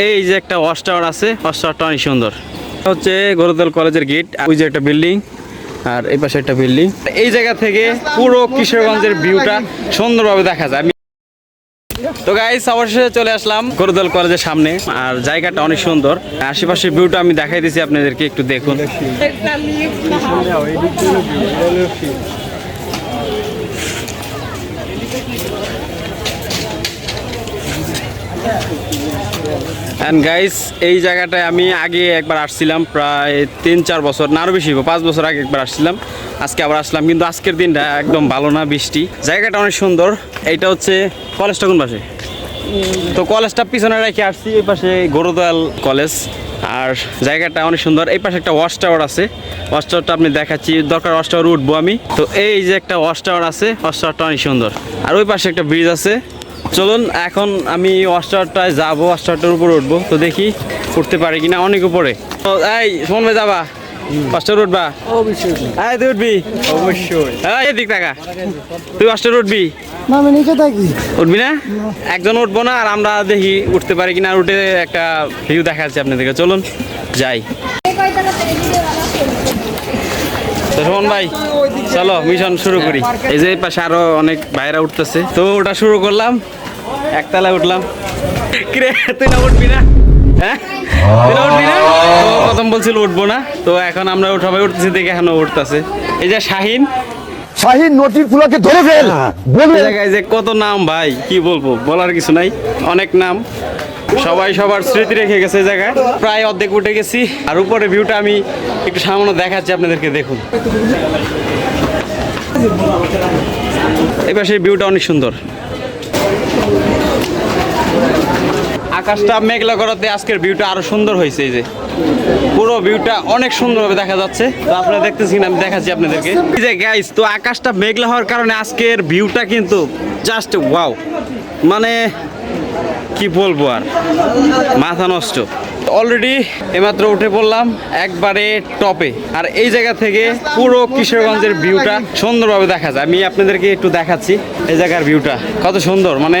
এই যে একটা ওয়াশ টাওয়ার আছে, ওয়াশ টাওয়ারটা অনেক সুন্দর। হচ্ছে গরুদল কলেজের গেট, ওই যে একটা বিল্ডিং, আর এই পাশে একটা বিল্ডিং। এই জায়গা থেকে পুরো কিশোরগঞ্জের ভিউটা সুন্দরভাবে দেখা যায়। তো গাইস অবশেষে চলে আসলাম গরুদল কলেজের সামনে, আর জায়গাটা অনেক সুন্দর। আশেপাশের ভিউটা আমি দেখাই দিয়েছি আপনাদেরকে, একটু দেখুন। অ্যান্ড গাইস এই জায়গাটায় আমি আগে একবার আসছিলাম প্রায় তিন, চার বছর, না আরও বেশি পাঁচ বছর আগে একবার আসছিলাম। আজকে আবার আসলাম, কিন্তু আজকের দিনটা একদম ভালো না, বৃষ্টি। জায়গাটা অনেক সুন্দর, এইটা হচ্ছে কলেজটা কোন পাশে? তো কলেজটা পিছনে রেখে আসছি, এই পাশে গরুদয়াল কলেজ। আর জায়গাটা অনেক সুন্দর, এই পাশে একটা ওয়াশ টাওয়ার আছে। ওয়াশ টাওয়ারটা আপনি দেখাচ্ছি, দরকার ওয়াশ টাওয়ার উঠবো আমি। তো এই যে একটা ওয়াশ টাওয়ার আছে, ওয়াশ টাওয়ারটা অনেক সুন্দর। আর ওই পাশে একটা ব্রিজ আছে চলুন এখন আমি টাওয়ারটায় যাব টাওয়ারটার উপরে উঠবো। তো দেখি উঠতে পারি কিনা অনেক উপরে। এই সুমন ভাই যাবা? টাওয়ার উঠবা? অবশ্যই এই তুই উঠবি? অবশ্যই এই এদিক টাকা তুই টাওয়ার উঠবি? না আমি নিচে থাকি। উঠবি না? একজন উঠবো না আর আমরা দেখি উঠতে পারি কিনা আর উঠে একটা ভিউ দেখাচ্ছি আপনাদেরকে। চলুন যাই। সুমন ভাই, চলো মিশন শুরু করি। এই যে পাশে আরও অনেক বাইরা উঠতেছে। তো ওটা শুরু করলাম, একতলায় উঠলাম। কিরে, তুই না উঠবি না? হ্যাঁ? প্রথম বলছিল উঠবো না। তো এখন আমরা সবাই উঠতেছি, দেখে এখনও উঠতেছে। এই যে শাহিন শাহিন নটির ফুলাকে ধরে ফেল। বলে জায়গায় যে কত নাম ভাই কি বলব বলার কিছু নাই। অনেক নাম। সবাই সবার স্মৃতি রেখে গেছে এই জায়গায়। প্রায় অর্ধেক উঠে গেছি। আর উপরে ভিউটা আমি একটু সামনে দেখাচ্ছি আপনাদেরকে দেখুন। এবার সেই ভিউটা অনেক সুন্দর। আকাশটা মেঘলা করাতে আজকের ভিউটা আরও সুন্দর হয়েছে এই যে। পুরো ভিউটা অনেক সুন্দরভাবে দেখা যাচ্ছে। তো আপনারা দেখতেছি আমি দেখাচ্ছি আপনাদেরকে। এই যে গাইস তো আকাশটা মেঘলা হওয়ার কারণে আজকের ভিউটা কিন্তু জাস্ট ওয়াও মানে কি বলব আর, মাথা নষ্ট। অলরেডি এমাত্র উঠে পড়লাম একবারে টপে। আর এই জায়গা থেকে পুরো কিশোরগঞ্জের ভিউটা সুন্দরভাবে দেখা যায়। আমি আপনাদেরকে একটু দেখাচ্ছি এই জায়গার ভিউটা কত সুন্দর মানে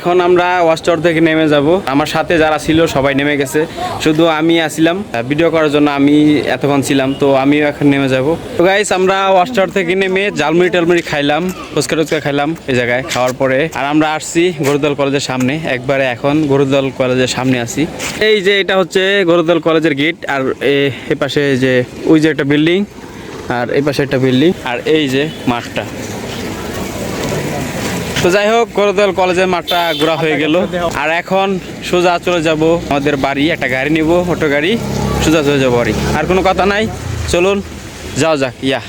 এখন আমরা ওয়াস্টার থেকে নেমে যাব। আমার সাথে যারা ছিল সবাই নেমে গেছে। শুধু আমি আসছিলাম ভিডিও করার জন্য আমি এতক্ষণ ছিলাম, তো আমিও এখন নেমে যাব। তো গাইস আমরা ওয়াস্টার থেকে নেমে জালমুড়ি টালমুড়ি খাইলাম, ফুচকা টুচকা খাইলাম এই জায়গায় খাওয়ার পরে। আর আমরা আসছি গরুদল কলেজের সামনে। একবারে এখন গরুদল কলেজের সামনে আছি। এই যে এটা হচ্ছে গরুদল কলেজের গেট, আর এ পাশে যে, ওই যে একটা বিল্ডিং আর এই পাশে একটা বিল্ডিং আর এই যে মাঠটা। তো যাই হোক করদল কলেজের মাঠটা ঘোরা হয়ে গেল। আর এখন সোজা চলে যাব আমাদের বাড়ি, একটা গাড়ি নিব, অটো গাড়ি, সোজা চলে যাব বাড়ি। আর কোনো কথা নাই, চলুন যাও যাক, ইয়া।